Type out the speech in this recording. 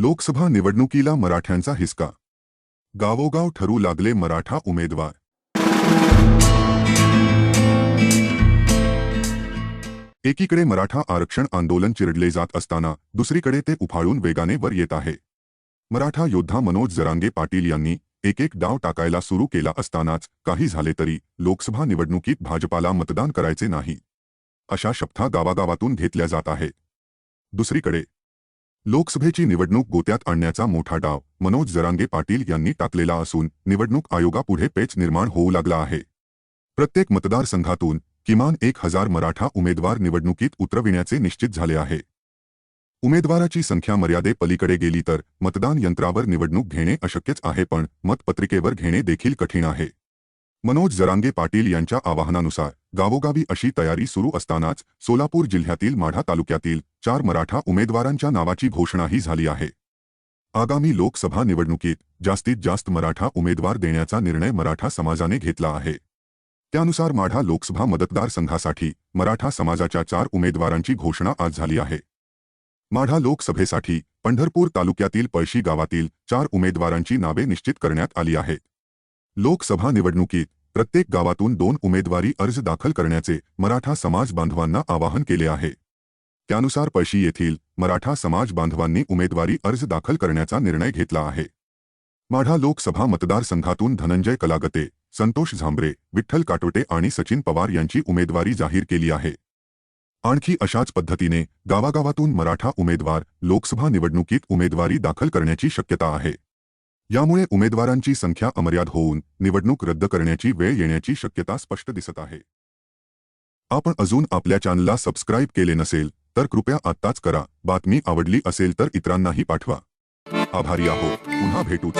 लोकसभा निवडणुकीला मराठ्यांचा हिसका. गावोगाव ठरू लागले मराठा उमेदवार. एकीकडे मराठा आरक्षण आंदोलन चिरडले जात असताना दुसरीकडे ते उफाळून वेगाने वर येत आहे. मराठा योद्धा मनोज जरांगे पाटील यांनी एक एक डाव टाकायला सुरू केला असतानाच काही झाले तरी लोकसभा निवडणुकीत भाजपाला मतदान करायचे नाही. अशा शपथा गावागावातून घेतल्या जात आहे. दुसरीकडे लोकसभेची निवडणूक गोत्यात आणण्याचा मोठा डाव मनोज जरांगे पाटील यांनी टाकलेला असून निवडणूक आयोगापुढे पेच निर्माण होऊ लागला आहे. प्रत्येक मतदारसंघातून किमान एक हजार मराठा उमेदवार निवडणुकीत उतरविण्याचे निश्चित झाले आहे. उमेदवाराची संख्या मर्यादे पलीकडे गेली तर मतदान यंत्रावर निवडणूक घेणे अशक्यच आहे पण मतपत्रिकेवर घेणे देखील कठीण आहे. मनोज जरांगे पाटील यांच्या आवाहनानुसार गावोगावी अशी तयारी सुरू असतानाच सोलापूर जिल्ह्यातील माढा तालुक्यातील चार मराठा उमेदवारांच्या नावाची घोषणाही झाली आहे. आगामी लोकसभा निवडणुकीत जास्तीत जास्त मराठा उमेदवार देण्याचा निर्णय मराठा समाजाने घेतला आहे. त्यानुसार माढा लोकसभा मतदारसंघासाठी मराठा समाजाच्या चार उमेदवारांची घोषणा आज झाली आहे. माढा लोकसभेसाठी पंढरपूर तालुक्यातील पळशी गावातील चार उमेदवारांची नावे निश्चित करण्यात आली आहेत. लोकसभा निवडणुकीत प्रत्येक गावातून दोन उमेदवारी अर्ज दाखल करण्याचे मराठा समाज बांधवांना आवाहन केले आहे. त्यानुसार पळशी येथील मराठा समाज बांधवांनी उमेदवारी अर्ज दाखल करण्याचा निर्णय घेतला आहे. माढा लोकसभा मतदारसंघातून धनंजय कलागते संतोष झांबरे विठ्ठल काटोटे आणि सचिन पवार यांची उमेदवारी जाहीर केली आहे. आणखी अशाच पद्धतीने गावागावातून मराठा उमेदवार लोकसभा निवडणुकीत उमेदवारी दाखल करण्याची शक्यता आहे. यामुळे उमेदवारांची संख्या अमर्याद होऊन निवडणूक रद्द करण्याची वेळ येण्याची शक्यता स्पष्ट दिसत आहे. आपण अजून आपल्या चॅनलला सबस्क्राईब केले नसेल तर कृपया आत्ताच करा. बातमी आवडली असेल तर इतरांनाही पाठवा. आभारी आहो पुन्हा भेटूच.